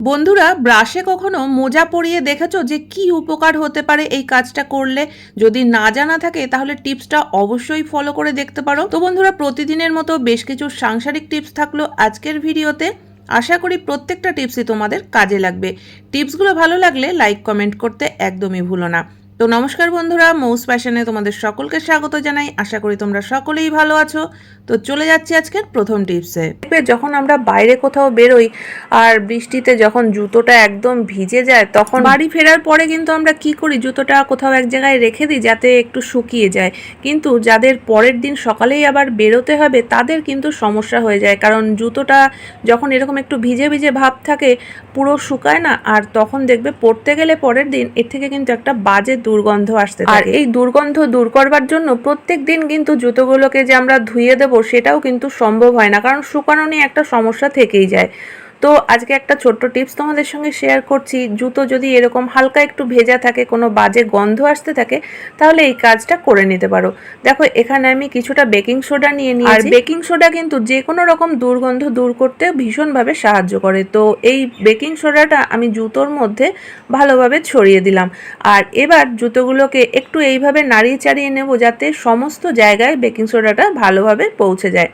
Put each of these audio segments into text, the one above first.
বন্ধুরা ব্রাশে কখনো মোজা পরিয়ে দেখেছ যে কি উপকার হতে পারে এই কাজটা করলে? যদি না জানা থাকে, তাহলে টিপসটা অবশ্যই ফলো করে দেখতে পারো। তো বন্ধুরা, প্রতিদিনের মতো বেশ কিছু সাংসারিক টিপস থাকল আজকের ভিডিওতে। আশা করি প্রত্যেকটা টিপসই তোমাদের কাজে লাগবে। টিপসগুলো ভালো লাগলে লাইক কমেন্ট করতে একদমই ভুলো না। তো নমস্কার বন্ধুরা, মৌস প্যাশনে তোমাদের সকলকে স্বাগত জানাই। আশা করি তোমরা সকলেই ভালো আছো। তো চলে যাচ্ছি আজকের প্রথম টিপসে। যখন আমরা বাইরে কোথাও বেরোই আর বৃষ্টিতে যখন জুতোটা একদম ভিজে যায়, তখন বাড়ি ফেরার পরে কিন্তু আমরা কি করি, জুতোটা কোথাও এক জায়গায় রেখে দিই যাতে একটু শুকিয়ে যায়। কিন্তু যাদের পরের দিন সকালেই আবার বেরোতে হবে, তাদের কিন্তু সমস্যা হয়ে যায়। কারণ জুতোটা যখন এরকম একটু ভিজে ভিজে ভাব থাকে, পুরো শুকায় না। আর তখন দেখবে পড়তে গেলে পরের দিন এর থেকে কিন্তু একটা বাজে দুর্গন্ধ আসতে আর এই দুর্গন্ধ দূর করবার জন্য প্রত্যেক দিন কিন্তু জুতোগুলোকে যে আমরা ধুয়ে দেবো সেটাও কিন্তু সম্ভব হয় না কারণ শুকানো নিয়ে একটা সমস্যা থেকেই যায়। তো আজকে একটা ছোট্ট টিপস তোমাদের সঙ্গে শেয়ার করছি। জুতো যদি এরকম হালকা একটু ভেজা থাকে কোনো বাজে গন্ধ আসতে থাকে তাহলে এই কাজটা করে নিতে পারো। দেখো এখানে আমি কিছুটা বেকিং সোডা নিয়ে নিই আর বেকিং সোডা কিন্তু যে কোনো রকম দুর্গন্ধ দূর করতে ভীষণভাবে সাহায্য করে। তো এই বেকিং সোডাটা আমি জুতোর মধ্যে ভালোভাবে ছড়িয়ে দিলাম। আর এবার জুতোগুলোকে একটু এইভাবে নাড়িয়ে চাড়িয়ে নেব যাতে সমস্ত জায়গায় বেকিং সোডাটা ভালোভাবে পৌঁছে যায়।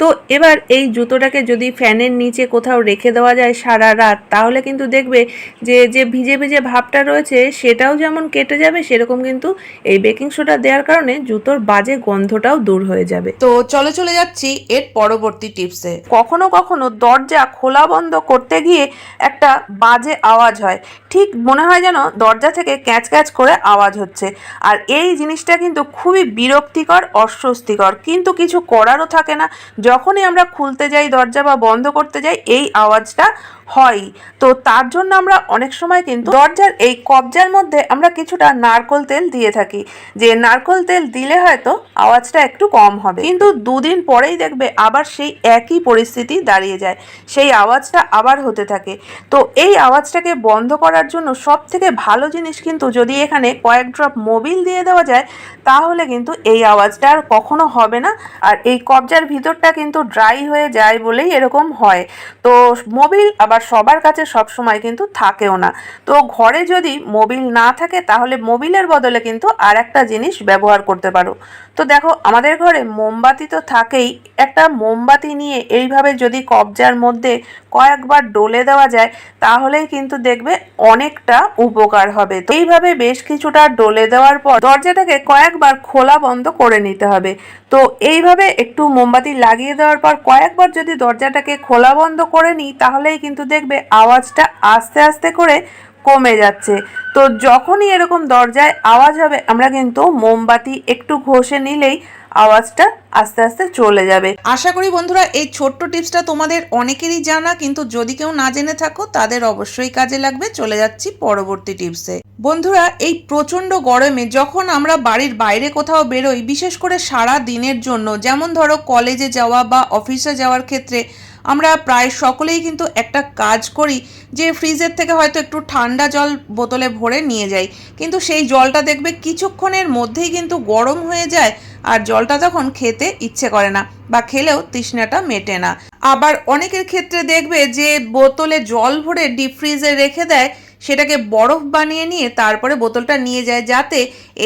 তো এবার এই জুতোটাকে যদি ফ্যানের নিচে কোথাও রেখে দেওয়া যায় সারা রাত, তাহলে কিন্তু দেখবে যে যে ভিজে ভিজে ভাবটা রয়েছে সেটাও যেমন কেটে যাবে, সেরকম কিন্তু এই বেকিং সোডা দেওয়ার কারণে জুতোর বাজে গন্ধটাও দূর হয়ে যাবে। তো চলে চলে যাচ্ছি এর পরবর্তী টিপসে। কখনো কখনো দরজা খোলা বন্ধ করতে গিয়ে একটা বাজে আওয়াজ হয়। ঠিক মনে হয় যেন দরজা থেকে ক্যাচ ক্যাচ করে আওয়াজ হচ্ছে। আর এই জিনিসটা কিন্তু খুবই বিরক্তিকর, অস্বস্তিকর। কিন্তু কিছু করারও থাকে না। যখনই আমরা খুলতে যাই, দরজা বা বন্ধ করতে যাই, এই আওয়াজটা হয়। তো তার জন্য আমরা অনেক সময় কিন্তু দরজার এই কবজার মধ্যে আমরা কিছুটা নারকোল তেল দিয়ে থাকি। যে নারকোল তেল দিলে হয়তো আওয়াজটা একটু কম হবে। কিন্তু দুদিন পরেই দেখবে আবার সেই একই পরিস্থিতি দাঁড়িয়ে যায়। সেই আওয়াজটা আবার হতে থাকে। তো এই আওয়াজটাকে বন্ধ করার জন্য সব থেকে ভালো জিনিস কিন্তু যদি এখানে কয়েক ড্রপ মোবিল দিয়ে দেওয়া যায়, তাহলে কিন্তু এই আওয়াজটা আর কখনো হবে না। আর এই কবজার ভিতরটা কিন্তু ড্রাই হয়ে যায় বলেই এরকম হয়। তো মোবিল আবার সবার কাছে সব সময় কিন্তু থাকেও না। তো ঘরে যদি মোবিল না থাকে, তাহলে মোবিলের বদলে কিন্তু আর একটা জিনিস ব্যবহার করতে পারো। তো দেখো, আমাদের ঘরে মোমবাতি তো থাকেই। একটা মোমবাতি নিয়ে এইভাবে যদি কবজার মধ্যে কয়েকবার ডলে দেওয়া যায়, তাহলেই কিন্তু দেখবে অনেকটা উপকার হবে। তো এইভাবে বেশ কিছুটা ডলে দেওয়ার পর দরজাটাকে কয়েকবার খোলা বন্ধ করে নিতে হবে। তো এইভাবে একটু মোমবাতি লাগিয়ে দেওয়ার পর কয়েকবার যদি দরজাটাকে খোলা বন্ধ করে নিই, তাহলেই কিন্তু দেখবে আওয়াজটা আস্তে আস্তে করে কমে যাচ্ছে। তো যখনই এরকম দরজায় আওয়াজ হবে, আমরা কিন্তু মোমবাতি একটু ঘষে নিলেই আওয়াজটা আস্তে আস্তে চলে যাবে। আশা করি বন্ধুরা, এই ছোট্ট টিপসটা তোমাদের অনেকেরই জানা, কিন্তু যদি কেউ না জেনে থাকো, তাদের অবশ্যই কাজে লাগবে। চলে যাচ্ছি পরবর্তী টিপসে। বন্ধুরা, এই প্রচণ্ড গরমে যখন আমরা বাড়ির বাইরে কোথাও বেরোই, বিশেষ করে সারা দিনের জন্য, যেমন ধরো কলেজে যাওয়া বা অফিসে যাওয়ার ক্ষেত্রে আমরা প্রায় সকলেই কিন্তু একটা কাজ করি যে ফ্রিজের থেকে হয়তো একটু ঠান্ডা জল বোতলে ভরে নিয়ে যাই। কিন্তু সেই জলটা দেখবে কিছুক্ষণের মধ্যেই কিন্তু গরম হয়ে যায় আর জলটা তখন খেতে ইচ্ছে করে না বা খেলেও তৃষ্ণাটা মেটে না। আবার অনেকের ক্ষেত্রে দেখবে যে বোতলে জল ভরে ডিপ ফ্রিজে রেখে দেয়, সেটাকে বরফ বানিয়ে নিয়ে তারপরে বোতলটা নিয়ে যায় যাতে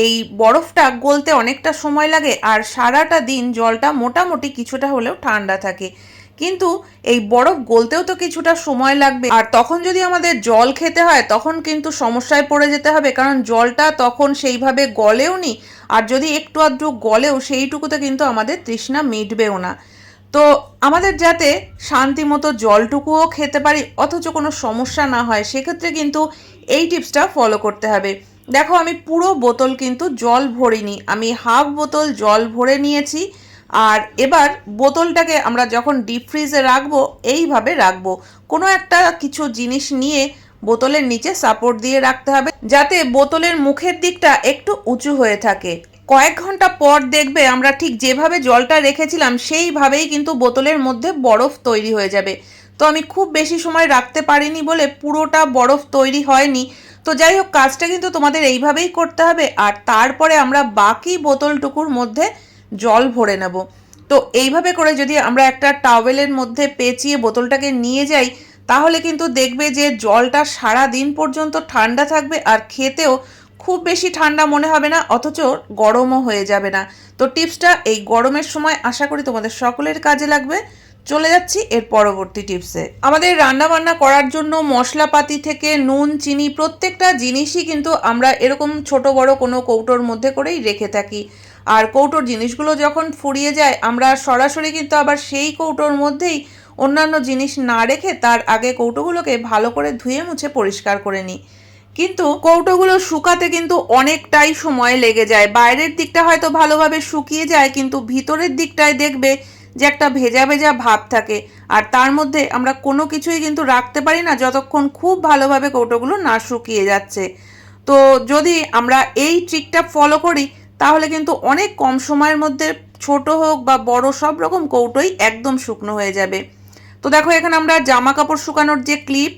এই বরফটা গলতে অনেকটা সময় লাগে আর সারাটা দিন জলটা মোটামুটি কিছুটা হলেও ঠান্ডা থাকে। কিন্তু এই বরফ গলতেও তো কিছুটা সময় লাগবে। আর তখন যদি আমাদের জল খেতে হয়, তখন কিন্তু সমস্যায় পড়ে যেতে হবে, কারণ জলটা তখন সেইভাবে গলেও নি, আর যদি একটু আধটু গলেও, সেইটুকুতে কিন্তু আমাদের তৃষ্ণা মিটবেও না। তো আমাদের যাতে শান্তি মতো জলটুকুও খেতে পারি, অথচ কোনো সমস্যা না হয়, সেক্ষেত্রে কিন্তু এই টিপসটা ফলো করতে হবে। দেখো, আমি পুরো বোতল কিন্তু জল ভরিনি, আমি হাফ বোতল জল ভরে নিয়েছি। আর এবার বোতলটাকে আমরা যখন ডিপ ফ্রিজে রাখব, এইভাবে রাখব। কোনো একটা কিছু জিনিস নিয়ে বোতলের নিচে সাপোর্ট দিয়ে রাখতে হবে, যাতে বোতলের মুখের দিকটা একটু উঁচু হয়ে থাকে। কয়েক ঘণ্টা পর দেখবে আমরা ঠিক যেভাবে জলটা রেখেছিলাম, সেইভাবেই কিন্তু বোতলের মধ্যে বরফ তৈরি হয়ে যাবে। তো আমি খুব বেশি সময় রাখতে পারিনি বলে পুরোটা বরফ তৈরি হয়নি। তো যাই হোক, কাজটা কিন্তু তোমাদের এইভাবেই করতে হবে। আর তারপরে আমরা বাকি বোতলটুকুর মধ্যে জল ভরে নেব। তো এইভাবে করে যদি আমরা একটা টাওয়েলের মধ্যে পেঁচিয়ে বোতলটাকে নিয়ে যাই, তাহলে কিন্তু দেখবে যে জলটা সারা দিন পর্যন্ত ঠান্ডা থাকবে আর খেতেও খুব বেশি ঠান্ডা মনে হবে না, অথচ গরমও হয়ে যাবে না। তো টিপসটা এই গরমের সময় আশা করি তোমাদের সকলের কাজে লাগবে। চলে যাচ্ছি এর পরবর্তী টিপসে। আমাদের রান্না বান্না করার জন্য মশলাপাতি থেকে নুন, চিনি প্রত্যেকটা জিনিসই কিন্তু আমরা এরকম ছোট বড় কোনো কৌটোর মধ্যে করেই রেখে থাকি। আর কৌটোর জিনিসগুলো যখন ফুরিয়ে যায়, আমরা সরাসরি কিন্তু আবার সেই কৌটোর মধ্যেই অন্যান্য জিনিস না রেখে তার আগে কৌটোগুলোকে ভালো করে ধুয়ে মুছে পরিষ্কার করে নিই। কিন্তু কৌটোগুলো শুকাতে কিন্তু অনেকটাই সময় লেগে যায়। বাইরের দিকটা হয়তো ভালোভাবে শুকিয়ে যায়, কিন্তু ভিতরের দিকটায় দেখবে যে একটা ভেজা ভেজা ভাব থাকে। আর তার মধ্যে আমরা কোনো কিছুই কিন্তু রাখতে পারি না যতক্ষণ খুব ভালোভাবে কৌটোগুলো না শুকিয়ে যাচ্ছে। তো যদি আমরা এই ট্রিকটা ফলো করি তাহলে কিন্তু অনেক কম সময়ের মধ্যে ছোট হোক বা বড় সব রকম কৌটোই একদম শুকনো হয়ে যাবে। তো দেখো এখানে আমরা জামা কাপড় শুকানোর যে ক্লিপ,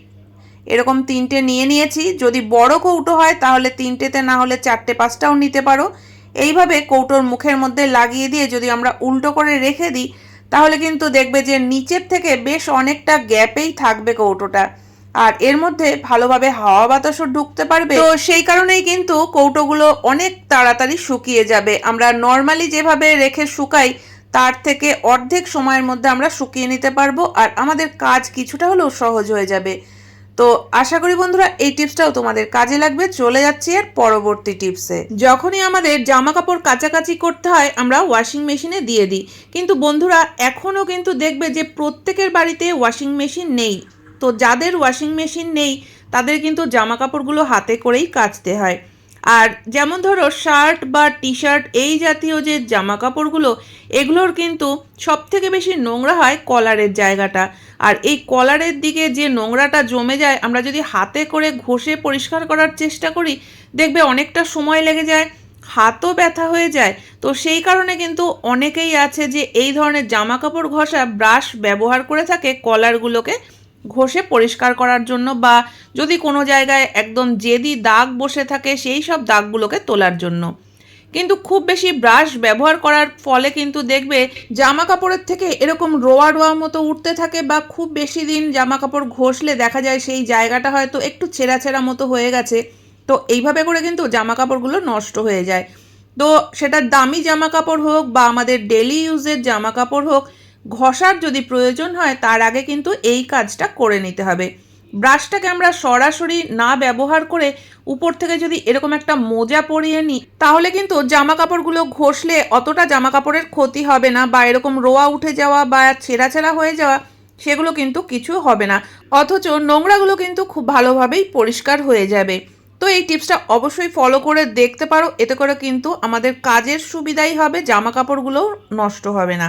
এরকম তিনটে নিয়ে নিয়েছি। যদি বড় কৌটো হয় তাহলে তিনটেতে না হলে চারটে পাঁচটাও নিতে পারো। এইভাবে কৌটোর মুখের মধ্যে লাগিয়ে দিয়ে যদি আমরা উল্টো করে রেখে দিই, তাহলে কিন্তু দেখবে যে নিচের থেকে বেশ অনেকটা গ্যাপেই থাকবে কৌটোটা। আর এর মধ্যে ভালোভাবে হাওয়া বাতাসও ঢুকতে পারবে। তো সেই কারণেই কিন্তু কৌটোগুলো অনেক তাড়াতাড়ি শুকিয়ে যাবে। আমরা নর্মালি যেভাবে রেখে শুকাই, তার থেকে অর্ধেক সময়ের মধ্যে আমরা শুকিয়ে নিতে পারব আর আমাদের কাজ কিছুটা হলেও সহজ হয়ে যাবে। তো আশা করি বন্ধুরা, এই টিপসটাও তোমাদের কাজে লাগবে। চলে যাচ্ছি এর পরবর্তী টিপসে। যখনই আমাদের জামা কাপড় কাচাকাচি করতে হয়, আমরা ওয়াশিং মেশিনে দিয়ে দিই। কিন্তু বন্ধুরা এখনও কিন্তু দেখবে যে প্রত্যেকের বাড়িতে ওয়াশিং মেশিন নেই। তো যাদের ওয়াশিং মেশিন নেই, তাদের কিন্তু জামা কাপড়গুলো হাতে করেই কাচতে হয়। আর যেমন ধরো শার্ট বা টি শার্ট এই জাতীয় যে জামা কাপড়গুলো এগুলোর কিন্তু সব থেকে বেশি নোংরা হয় কলারের জায়গাটা। আর এই কলারের দিকে যে নোংরাটা জমে যায়, আমরা যদি হাতে করে ঘষে পরিষ্কার করার চেষ্টা করি, দেখবে অনেকটা সময় লেগে যায়, হাতও ব্যথা হয়ে যায়। তো সেই কারণে কিন্তু অনেকেই আছে যে এই ধরনের জামা কাপড় ঘষা ব্রাশ ব্যবহার করে থাকে কলারগুলোকে। ঘষে পরিষ্কার করার জন্য বা যদি কোনো জায়গায় একদম জেদি দাগ বসে থাকে, সেই সব দাগগুলোকে তোলার জন্য। কিন্তু খুব বেশি ব্রাশ ব্যবহার করার ফলে কিন্তু দেখবে জামা কাপড়ের থেকে এরকম রোয়া রোয়া মতো উঠতে থাকে বা খুব বেশি দিন জামা কাপড় ঘষলে দেখা যায় সেই জায়গাটা হয়তো একটু ছেঁড়া ছেঁড়া মতো হয়ে গেছে। তো এইভাবে করে কিন্তু জামা কাপড়গুলো নষ্ট হয়ে যায়। তো সেটা দামি জামা কাপড় হোক বা আমাদের ডেলি ইউজের জামা কাপড় হোক ঘষার যদি প্রয়োজন হয়, তার আগে কিন্তু এই কাজটা করে নিতে হবে। ব্রাশটাকে আমরা সরাসরি না ব্যবহার করে উপর থেকে যদি এরকম একটা মোজা পরিয়ে নিই, তাহলে কিন্তু জামা কাপড়গুলো ঘষলে অতটা জামা কাপড়ের ক্ষতি হবে না বা এরকম রোয়া উঠে যাওয়া বা ছেঁড়া ছেঁড়া হয়ে যাওয়া, সেগুলো কিন্তু কিছু হবে না। অথচ নোংরাগুলো কিন্তু খুব ভালোভাবেই পরিষ্কার হয়ে যাবে। তো এই টিপসটা অবশ্যই ফলো করে দেখতে পারো, এতে করে কিন্তু আমাদের কাজের সুবিধাই হবে জামা কাপড়গুলোও নষ্ট হবে না।